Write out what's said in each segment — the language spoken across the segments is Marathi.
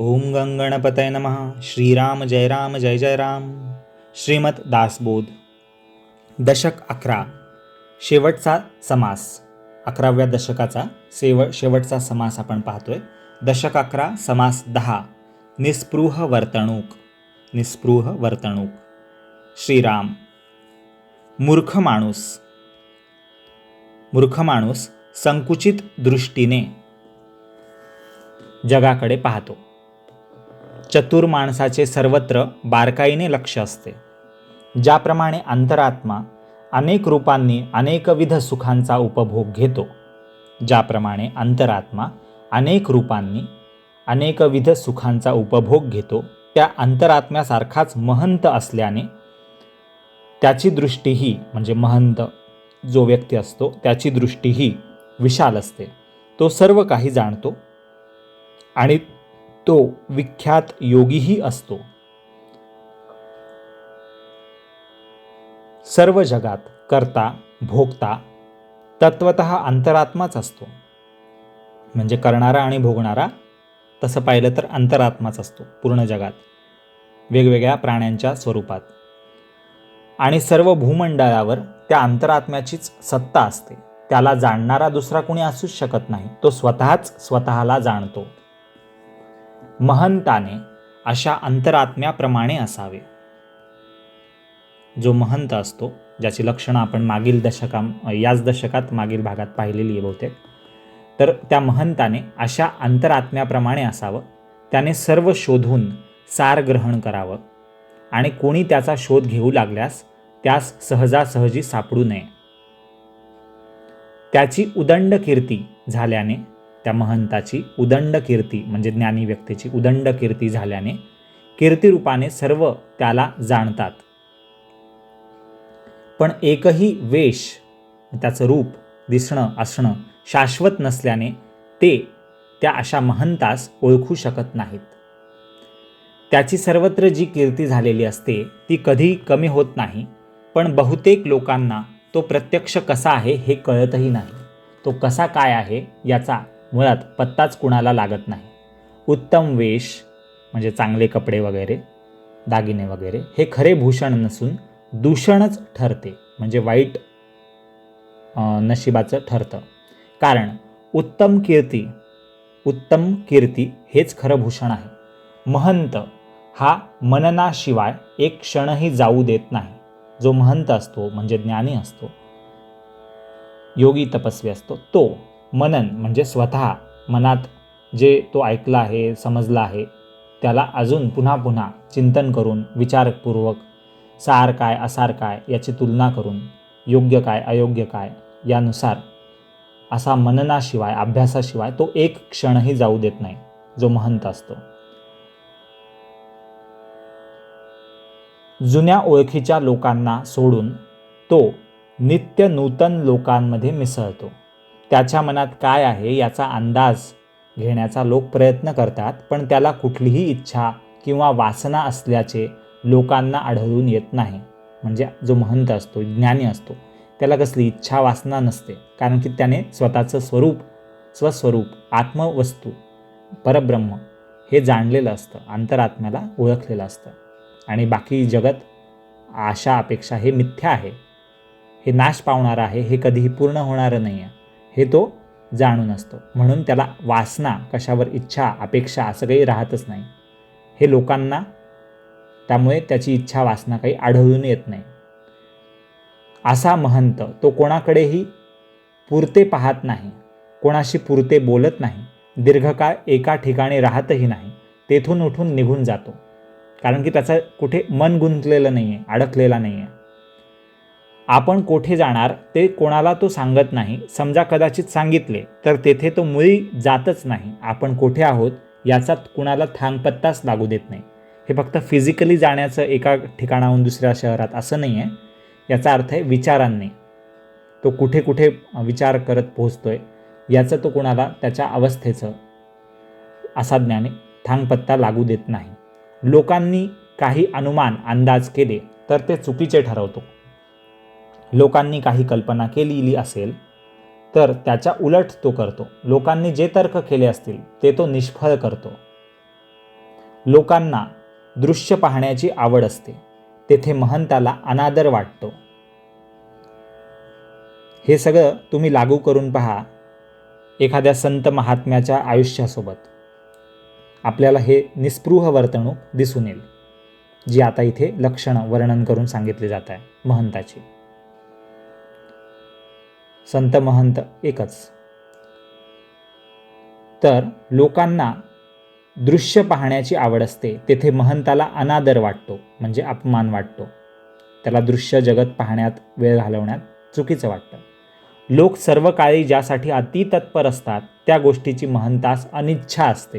ओम गंगणपतय नम। श्रीराम जय राम जय जय राम। श्रीमत दासबोध। दशक अकरा। शेवटचा समास। अकराव्या दशकाचा शेव शेवटचा समास आपण पाहतोय. दशक अकरा समास दहा। निस्पृह वर्तणूक। निस्पृह वर्तणूक। श्रीराम। मूर्ख माणूस। मूर्ख माणूस संकुचित दृष्टीने जगाकडे पाहतो. चतुर माणसाचे सर्वत्र बारकाईने लक्ष असते. ज्याप्रमाणे अंतरात्मा अनेक रूपांनी अनेकविध सुखांचा उपभोग घेतो ज्याप्रमाणे अंतरात्मा अनेक रूपांनी अनेकविध सुखांचा उपभोग घेतो त्या अंतरात्म्यासारखाच महंत असल्याने त्याची दृष्टीही म्हणजे महंत जो व्यक्ती असतो त्याची दृष्टीही विशाल असते. तो सर्व काही जाणतो आणि तो विख्यात योगीही असतो. सर्व जगात करता भोगता तत्वत अंतरात्माच असतो. म्हणजे करणारा आणि भोगणारा तसं पाहिलं तर अंतरात्माच असतो पूर्ण जगात. वेगवेगळ्या प्राण्यांच्या स्वरूपात. आणि सर्व भूमंडळावर त्या अंतरात्म्याचीच सत्ता असते. त्याला जाणणारा दुसरा कोणी असूच शकत नाही. तो स्वतःच स्वतःला जाणतो. महंताने अशा अंतरात्म्याप्रमाणे असावे. जो महंत असतो ज्याची लक्षणं आपण मागील दशका याच दशकात मागील भागात पाहिलेली आहे बहुतेक तर त्या महंताने अशा अंतरात्म्याप्रमाणे असावं. त्याने सर्व शोधून सार ग्रहण करावं आणि कोणी त्याचा शोध घेऊ लागल्यास त्यास सहजासहजी सापडू नये. त्याची उदंड कीर्ती झाल्याने त्या महंताची उदंड कीर्ती म्हणजे ज्ञानी व्यक्तीची उदंड कीर्ती झाल्याने कीर्तिरूपाने सर्व त्याला जाणतात. पण एकही वेश त्याचं रूप दिसणं असणं शाश्वत नसल्याने ते त्या अशा महंतास ओळखू शकत नाहीत. त्याची सर्वत्र जी कीर्ती झालेली असते ती कधी कमी होत नाही पण बहुतेक लोकांना तो प्रत्यक्ष कसा आहे हे कळतही नाही. तो कसा काय आहे याचा मुळात पत्ताच कुणाला लागत नाही. उत्तम वेश म्हणजे चांगले कपडे वगैरे दागिने वगैरे हे खरे भूषण नसून दूषणच ठरते. म्हणजे वाईट नशिबाचं ठरतं. कारण उत्तम कीर्ती उत्तम कीर्ती हेच खरं भूषण आहे. महंत हा मननाशिवाय एक क्षणही जाऊ देत नाही. जो महंत असतो म्हणजे ज्ञानी असतो योगी तपस्वी असतो तो मनन म्हणजे स्वतः मनात जे तो ऐकला आहे समजला आहे त्याला अजून पुन्हा पुन्हा चिंतन करून विचारपूर्वक सार काय असार काय याची तुलना करून योग्य काय अयोग्य काय यानुसार असा मननाशिवाय अभ्यासाशिवाय तो एक क्षणही जाऊ देत नाही जो महंत असतो. जुन्या ओळखीच्या लोकांना सोडून तो नित्य नूतन लोकांमध्ये मिसळतो. त्याच्या मनात काय आहे याचा अंदाज घेण्याचा लोक प्रयत्न करतात पण त्याला कुठलीही इच्छा किंवा वासना असल्याचे लोकांना आढळून येत नाही. म्हणजे जो महंत असतो ज्ञानी असतो त्याला कसली इच्छा वासना नसते. कारण की त्याने स्वतःचं स्वरूप स्वस्वरूप आत्मवस्तू परब्रह्म हे जाणलेलं असतं अंतरात्म्याला ओळखलेलं असतं. आणि बाकी जगत आशा अपेक्षा हे मिथ्या आहे. हे नाश पावणारं आहे हे कधीही पूर्ण होणारं नाही आहे हे तो जाणून असतो. म्हणून त्याला वासना कशावर इच्छा अपेक्षा असं काही राहतच नाही. हे लोकांना त्यामुळे त्याची इच्छा वासना काही आढळून येत नाही. असा महंत तो कोणाकडेही पुरते पाहत नाही कोणाशी पुरते बोलत नाही दीर्घकाळ एका ठिकाणी राहतही नाही तेथून उठून निघून जातो. कारण की त्याचं कुठे मन गुंतलेलं नाही आहे अडकलेला नाही आहे आपण कोठे जाणार ते कोणाला तो सांगत नाही. समजा कदाचित सांगितले तर तेथे तो मुळी जातच नाही. आपण कोठे आहोत याचा कुणाला थांगपत्ताच लागू देत नाही. हे फक्त फिजिकली जाण्याचं एका ठिकाणाहून दुसऱ्या शहरात असं नाही आहे. याचा अर्थ आहे विचारांनी. तो कुठे कुठे विचार करत पोहोचतोय याचं तो कुणाला त्याच्या अवस्थेचं असा ज्ञाने थांगपत्ता लागू देत नाही. लोकांनी काही अनुमान अंदाज केले तर ते चुकीचे ठरवतो. लोकांनी काही कल्पना केलेली असेल तर त्याच्या उलट तो करतो. लोकांनी जे तर्क केले असतील ते तो निष्फळ करतो. लोकांना दृश्य पाहण्याची आवड असते. तेथे महंताला अनादर वाटतो. हे सगळं तुम्ही लागू करून पहा एखाद्या संत महात्म्याच्या आयुष्यासोबत. आपल्याला हे निस्पृह वर्तणूक दिसून येईल जी आता इथे लक्षणं वर्णन करून सांगितली जात आहे महंताची. संत महंत एकच. तर लोकांना दृश्य पाहण्याची आवड असते तेथे महंताला अनादर वाटतो म्हणजे अपमान वाटतो. त्याला दृश्य जगत पाहण्यात वेळ घालवण्यात चुकीचं वाटतं. लोक सर्व काळी ज्यासाठी अतितत्पर असतात त्या गोष्टीची महंतास अनिच्छा असते.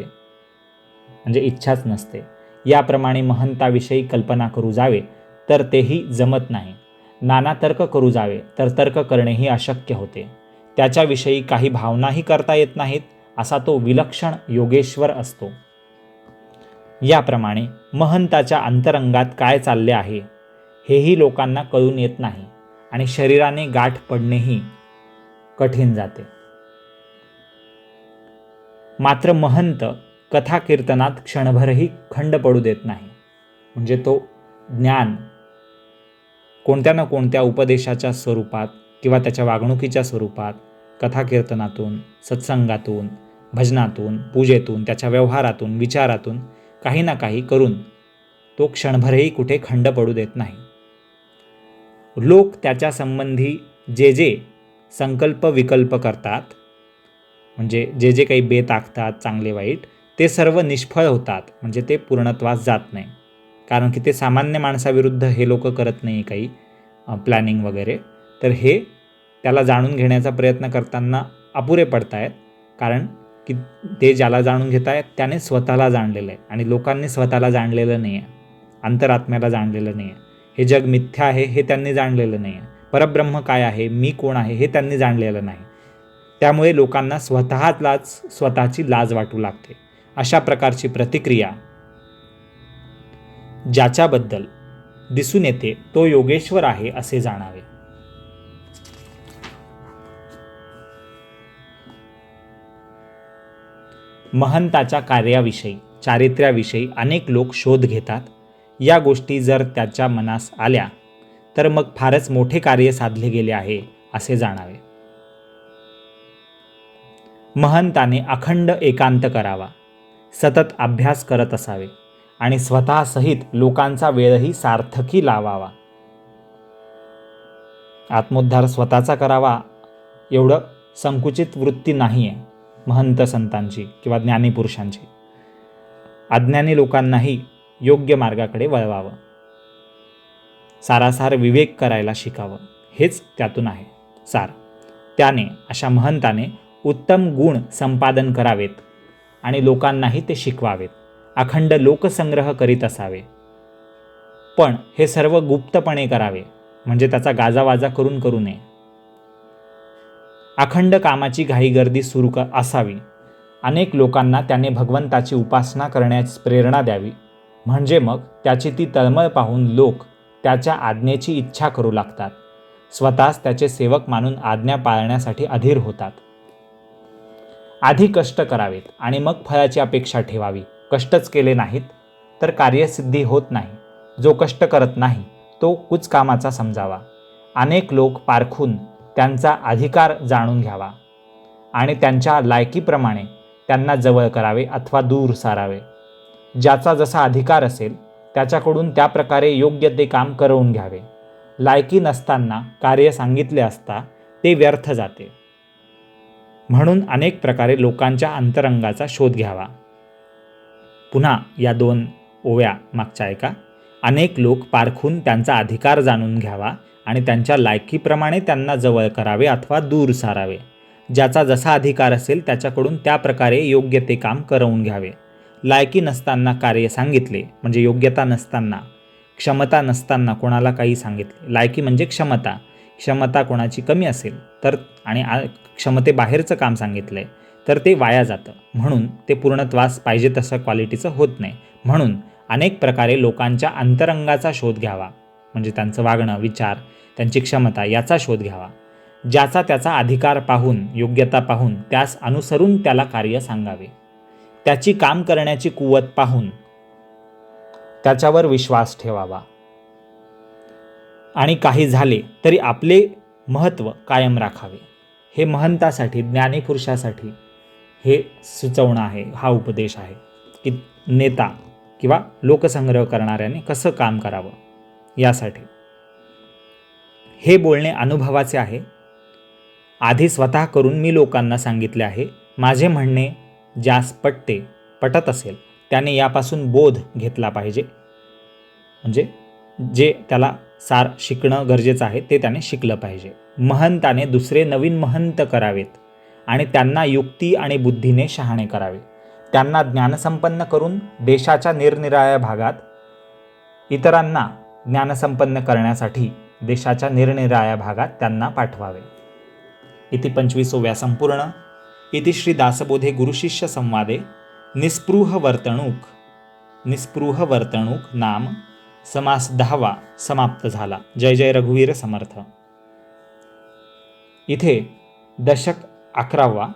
म्हणजे इच्छाच नसते. याप्रमाणे महंताविषयी कल्पना करू जावे तर तेही जमत नाही. नाना तर्क करू जावे तर तर्क करणेही अशक्य होते. त्याच्याविषयी काही भावनाही करता येत नाहीत असा तो विलक्षण योगेश्वर असतो. याप्रमाणे महंताच्या अंतरंगात काय चालले आहे हेही लोकांना कळून येत नाही आणि शरीराने गाठ पडणेही कठीण जाते. मात्र महंत कथा कीर्तनात क्षणभरही खंड पडू देत नाही. म्हणजे तो ज्ञान कोणत्या ना कोणत्या उपदेशाच्या स्वरूपात किंवा त्याच्या वागणुकीच्या स्वरूपात कथा कीर्तनातून सत्संगातून भजनातून पूजेतून त्याच्या व्यवहारातून विचारातून काही ना काही करून तो क्षणभरही कुठे खंड पडू देत नाही. लोक त्याच्या संबंधी जे जे संकल्प विकल्प करतात म्हणजे जे जे काही बेत आखतात चांगले वाईट ते सर्व निष्फळ होतात म्हणजे ते पूर्णत्वास जात नाही. कारण की ते सामान्य माणसाविरुद्ध हे लोक करत नाही काही प्लॅनिंग वगैरे. तर हे त्याला जाणून घेण्याचा प्रयत्न करताना अपुरे पडत आहेत कारण की ते ज्याला जाणून घेत आहेत त्याने स्वतःला जाणलेलं आहे आणि लोकांनी स्वतःला जाणलेलं नाही आहे. अंतरात्म्याला जाणलेलं नाही आहे. हे जग मिथ्या आहे हे त्यांनी जाणलेलं नाही आहे. परब्रह्म काय आहे मी कोण आहे हे त्यांनी जाणलेलं नाही. त्यामुळे लोकांना स्वतःलाच स्वतःची लाज वाटू लागते. अशा प्रकारची प्रतिक्रिया ज्याच्याबद्दल दिसून येते तो योगेश्वर आहे असे जाणावे. महंताच्या कार्याविषयी चारित्र्याविषयी अनेक लोक शोध घेतात. या गोष्टी जर त्याच्या मनास आल्या तर मग फारच मोठे कार्य साधले गेले आहे असे जाणावे. महंताने अखंड एकांत करावा. सतत अभ्यास करत असावे. आणि स्वतःसहित लोकांचा वेळही सार्थकी लावावा. आत्मोद्धार स्वतःचा करावा एवढं संकुचित वृत्ती नाही आहे महंत संतांची किंवा ज्ञानीपुरुषांची अज्ञानी लोकांनाही योग्य मार्गाकडे वळवावं. सारासार विवेक करायला शिकावं हेच त्यातून आहे. सार त्याने अशा महंताने उत्तम गुण संपादन करावेत आणि लोकांनाही ते शिकवावेत. अखंड लोकसंग्रह करीत असावे. पण हे सर्व गुप्तपणे करावे म्हणजे त्याचा गाजावाजा करून करू नये. अखंड कामाची घाईगर्दी सुरू क असावी. अनेक लोकांना त्याने भगवंताची उपासना करण्यास प्रेरणा द्यावी. म्हणजे मग त्याची ती तळमळ पाहून लोक त्याच्या आज्ञेची इच्छा करू लागतात. स्वतःच त्याचे सेवक मानून आज्ञा पाळण्यासाठी अधीर होतात. आधी कष्ट करावेत आणि मग फळाची अपेक्षा ठेवावी. कष्टच केले नाहीत तर कार्यसिद्धी होत नाही. जो कष्ट करत नाही तो कुचकामाचा समजावा. अनेक लोक पारखून त्यांचा अधिकार जाणून घ्यावा आणि त्यांच्या लायकीप्रमाणे त्यांना जवळ करावे अथवा दूर सारावे. ज्याचा जसा अधिकार असेल त्याच्याकडून त्या प्रकारे योग्य ते काम करवून घ्यावे. लायकी नसताना कार्य सांगितले असता ते व्यर्थ जाते. म्हणून अनेक प्रकारे लोकांच्या अंतरंगाचा शोध घ्यावा. पुन्हा या दोन ओव्या मागच्या ऐका अनेक लोक पारखून त्यांचा अधिकार जाणून घ्यावा आणि त्यांच्या लायकीप्रमाणे त्यांना जवळ करावे अथवा दूर सारावे. ज्याचा जसा अधिकार असेल त्याच्याकडून त्या प्रकारे योग्य ते काम करवून घ्यावे. लायकी नसताना कार्य सांगितले म्हणजे योग्यता नसताना. क्षमता नसताना कोणाला काही सांगितले. लायकी म्हणजे क्षमता. क्षमता कोणाची कमी असेल तर आणि क्षमतेबाहेरचं काम सांगितलं आहे तर ते वाया जातं. म्हणून ते पूर्णत्वास पाहिजे तसं क्वालिटीचं होत नाही. म्हणून अनेक प्रकारे लोकांच्या अंतरंगाचा शोध घ्यावा. म्हणजे त्यांचं वागणं विचार त्यांची क्षमता याचा शोध घ्यावा. ज्याचा त्याचा अधिकार पाहून योग्यता पाहून त्यास अनुसरून त्याला कार्य सांगावे. त्याची काम करण्याची कुवत पाहून त्याच्यावर विश्वास ठेवावा. आणि काही झाले तरी आपले महत्त्व कायम राखावे. हे महंतासाठी ज्ञानीपुरुषासाठी हे सुचवणं आहे हा उपदेश आहे की नेता किंवा लोकसंग्रह करणाऱ्याने कसं काम करावं यासाठी. हे बोलणे अनुभवाचे आहे. आधी स्वतः करून मी लोकांना सांगितले आहे माझे म्हणणे ज्यास पटते पटत असेल त्याने यापासून बोध घेतला पाहिजे. म्हणजे जे त्याला सार शिकणं गरजेचं आहे ते त्याने शिकलं पाहिजे. महंताने दुसरे नवीन महंत करावेत. आणि त्यांना युक्ती आणि बुद्धीने शहाणे करावे. त्यांना ज्ञानसंपन्न करून देशाच्या निरनिराळ्या भागात इतरांना ज्ञानसंपन्न करण्यासाठी देशाच्या निरनिराळ्या भागात त्यांना पाठवावे. इति पंचवीसोव्या संपूर्ण. इति श्री दासबोधे गुरुशिष्य संवादे. निस्पृह वर्तणूक. निस्पृह वर्तणूक नाम समास दहावा समाप्त झाला. जय जय रघुवीर समर्थ. इथे दशक अकरावा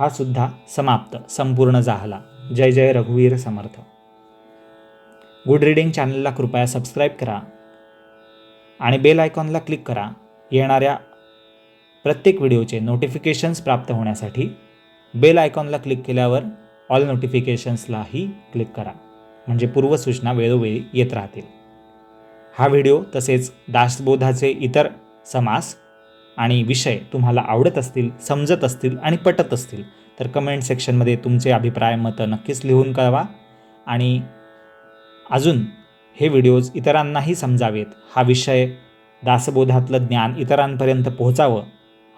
हा सुद्धा समाप्त संपूर्ण झाला. जय जय रघुवीर समर्थ. गुड रीडिंग चॅनलला कृपया सबस्क्राईब करा आणि बेल आयकॉनला क्लिक करा. येणाऱ्या प्रत्येक व्हिडिओचे नोटिफिकेशन्स प्राप्त होण्यासाठी बेल आयकॉनला क्लिक केल्यावर ऑल नोटिफिकेशन्सलाही क्लिक करा. म्हणजे पूर्वसूचना वेळोवेळी येत राहतील. हा व्हिडिओ तसेच दासबोधाचे इतर समास आणि विषय तुम्हाला आवडत असतील समजत असतील आणि पटत असतील तर कमेंट सेक्शनमध्ये तुमचे अभिप्राय मतं नक्कीच लिहून कळवा. आणि अजून हे व्हिडिओज इतरांनाही समजावेत. हा विषय दासबोधातलं ज्ञान इतरांपर्यंत पोहोचावं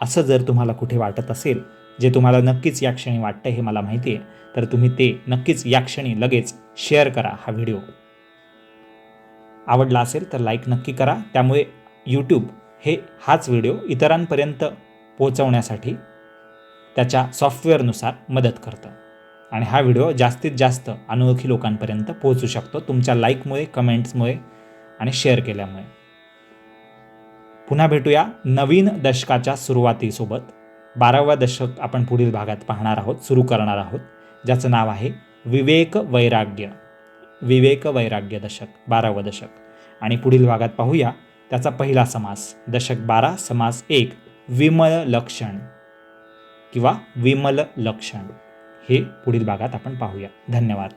असं जर तुम्हाला कुठे वाटत असेल जे तुम्हाला नक्कीच या क्षणी वाटतं हे मला माहिती आहे तर तुम्ही ते नक्कीच या क्षणी लगेच शेअर करा हा व्हिडिओ आवडला असेल तर लाईक नक्की करा. त्यामुळे यूट्यूब हे हाच व्हिडिओ इतरांपर्यंत पोहोचवण्यासाठी त्याच्या सॉफ्टवेअरनुसार मदत करतं. आणि हा व्हिडिओ जास्तीत जास्त अनोळखी लोकांपर्यंत पोहोचू शकतो तुमच्या लाईकमुळे कमेंट्समुळे आणि शेअर केल्यामुळे. पुन्हा भेटूया नवीन दशकाच्या सुरुवातीसोबत. बारावा दशक आपण पुढील भागात पाहणार आहोत सुरू करणार आहोत ज्याचं नाव आहे विवेक वैराग्य. विवेक वैराग्य दशक बारावं दशक. आणि पुढील भागात पाहूया त्याचा पहिला समास दशक बारा समास एक विमल लक्षण किंवा विमल लक्षण. हे पुढील भागात आपण पाहूया. धन्यवाद.